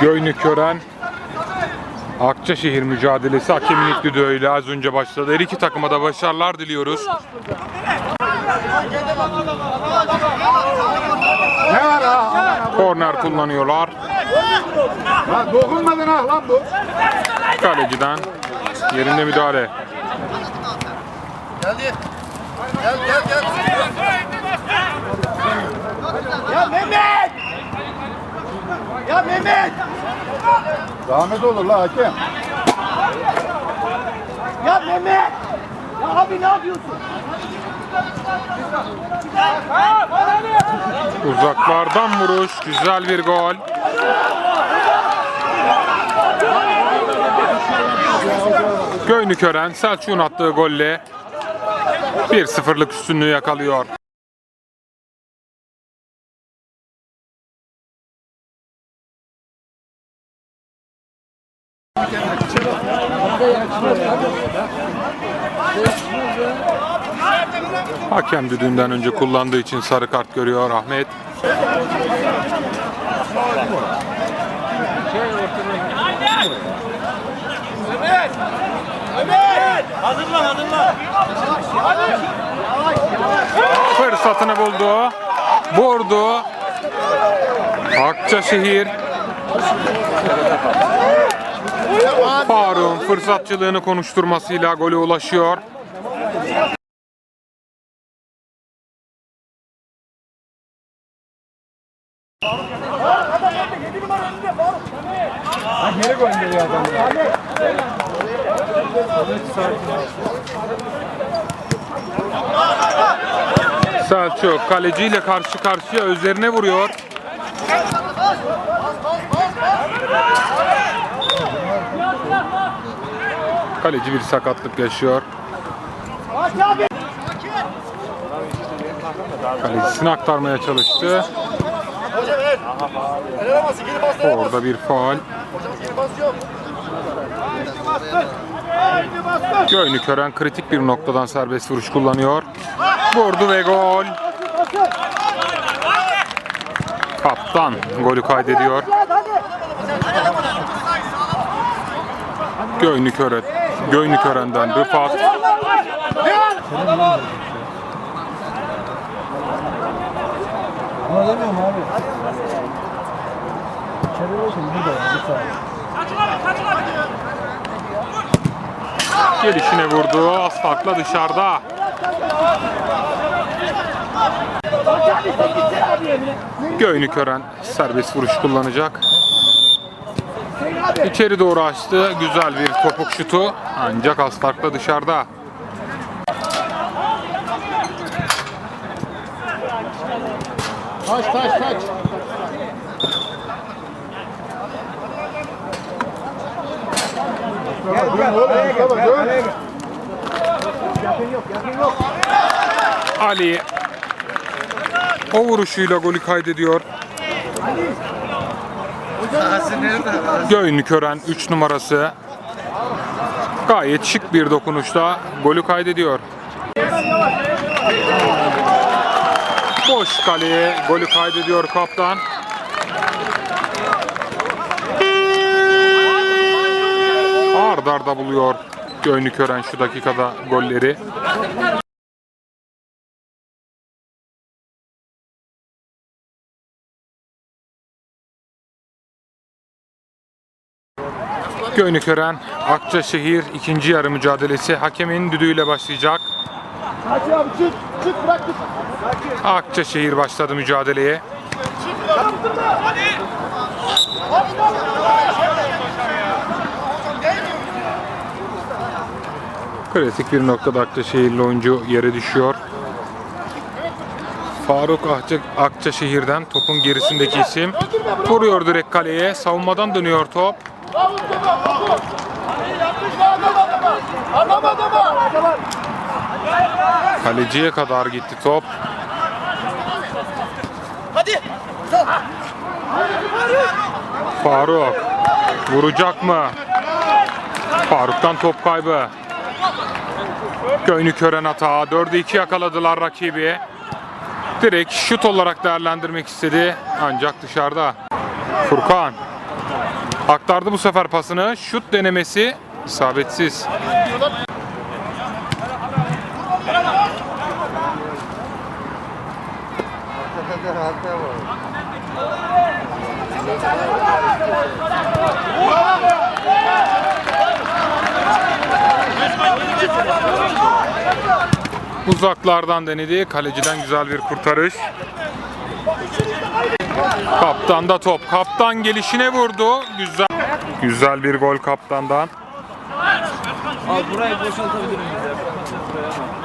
Göynük Kören Akçaşehir mücadelesi hakemin ilk düdüğüyle az önce başladı. Her iki takıma da başarılar diliyoruz. Ne var ha? Korner kullanıyorlar. Lan dokunmadın ha lan bu. Kaleciden yerinde müdahale. Geldi. Gel gel gel. Ya Mehmet! Ya Mehmet! Zahmet olur la hakem. Ya Mehmet! Ya abi ne yapıyorsun? Uzaklardan vuruş. Güzel bir gol. Göynük Ören Selçuk'un attığı golle 1-0'lık üstünlüğü yakalıyor. Hakem düdüğünden önce kullandığı için sarı kart görüyor Ahmet. Hazırlan hazırlan. Fırsatını buldu. Vurdu. Akçaşehir. Faruk'un fırsatçılığını konuşturmasıyla gole ulaşıyor. Geri gönderiyor adamı. Selçuk kaleciyle karşı karşıya üzerine vuruyor. Kaleci bir sakatlık yaşıyor. Kalecisini aktarmaya çalıştı. Orada bir faal. Hocam geri bas yok. Göynük Ören kritik bir noktadan serbest vuruş kullanıyor. Vurdu ve gol. Kaptan golü kaydediyor. Göynük Ören. Göynük Ören'den Rıfat. Ama demiyorum abi. İçeri olsun burada. Gelişine vurdu. Az farkla dışarıda. Göynük Ören serbest vuruş kullanacak. İçeri doğru açtı. Güzel bir topuk şutu. Ancak az farkla dışarıda. Gel gel. Gel. Oraya gel. Ali o vuruşuyla golü kaydediyor. Göynük Ören 3 numarası gayet şık bir dokunuşla golü kaydediyor. Boş kaleye golü kaydediyor kaptan. Ard arda buluyor Göynük Ören şu dakikada golleri. Göynük Ören, Akçaşehir ikinci yarı mücadelesi hakemin düdüğüyle başlayacak. Hadi abi çık. Çık bırak çık. Akçaşehir başladı mücadeleye. Klasik bir noktada Akçaşehirli oyuncu yere düşüyor. Faruk Akça, Akçaşehir'den topun gerisindeki isim. Vuruyor direkt kaleye. Savunmadan dönüyor top. Kaleciye kadar gitti top. Hadi. Faruk vuracak mı? Faruk'tan top kaybı. Göynük Ören hata. 4'e 2 yakaladılar rakibi. Direkt şut olarak değerlendirmek istedi. Ancak dışarıda. Furkan Aktardı bu sefer pasını. Şut denemesi isabetsiz. Uzaklardan denedi. Kaleciden güzel bir kurtarış. Kaptan da top. Kaptan gelişine vurdu. Güzel. Güzel bir gol kaptandan. Abi burayı boşaltabilir miyiz ya? Buraya.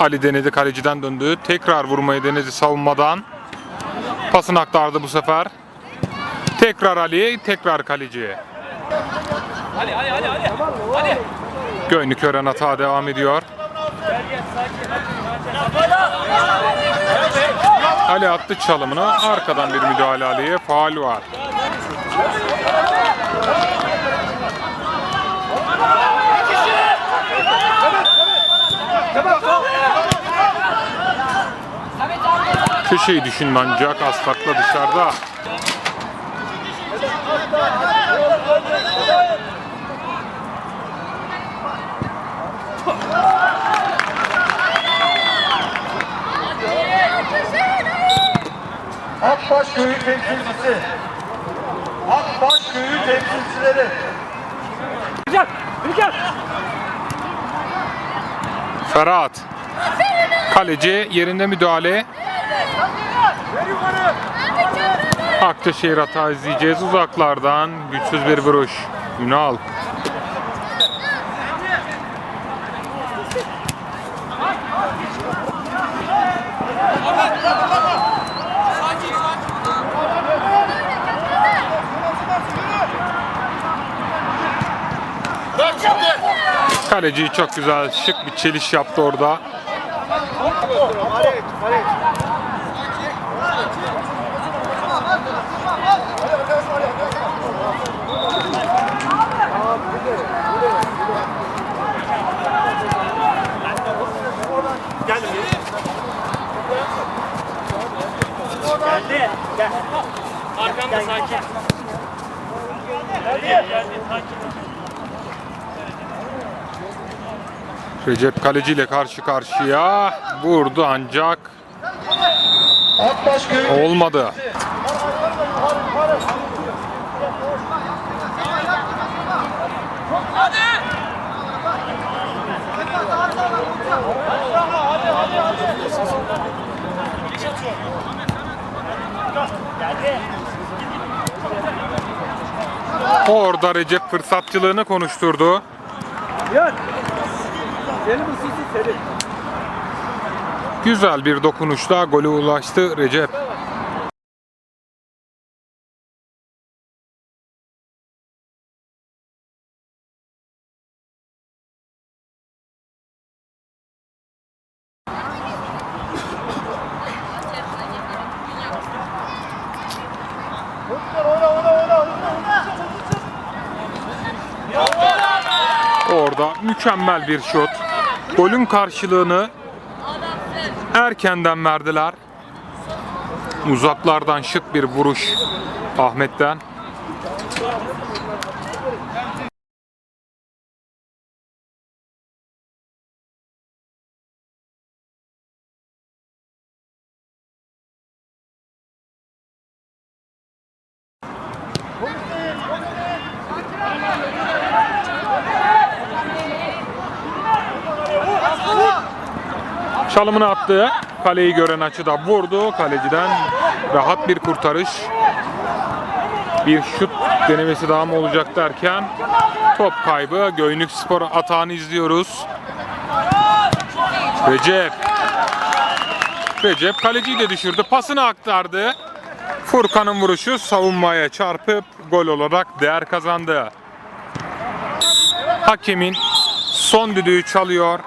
Ali denedi kaleciden döndü. Tekrar vurmayı denedi savunmadan. Pasını aktardı bu sefer. Tekrar Ali, tekrar kaleci. Gönlü Ören hata devam ediyor. Ali attı çalımını. Arkadan bir müdahale Ali'ye. Faal var. Köşeyi düşündü ancak az takla dışarıda. Akbaş Köyü temsilcisi. Akbaş Köyü temsilcileri. Ferhat. Kaleci yerinde müdahale. Aktaşehir hata izleyeceğiz uzaklardan. Güçsüz bir vuruş. Ünal. Kaleci çok güzel şık bir çeliş yaptı orada. Arkamda sakin. Geldi, geldi, sakin. Recep Kaleci ile karşı karşıya vurdu ancak olmadı. Orada Recep fırsatçılığını konuşturdu. Senin ısısı senin. Güzel bir dokunuşla golü ulaştı Recep. Orada mükemmel bir şut. Golün karşılığını erkenden verdiler. Uzaklardan şık bir vuruş Ahmet'ten. Çalımını attı. Kaleyi gören açıda vurdu. Kaleciden rahat bir kurtarış. Bir şut denemesi daha mı olacak derken top kaybı. Göynük Spor atağını izliyoruz. Recep. Recep kaleciyi de düşürdü. Pasını aktardı. Furkan'ın vuruşu savunmaya çarpıp gol olarak değer kazandı. Hakemin Son düdüğü çalıyor.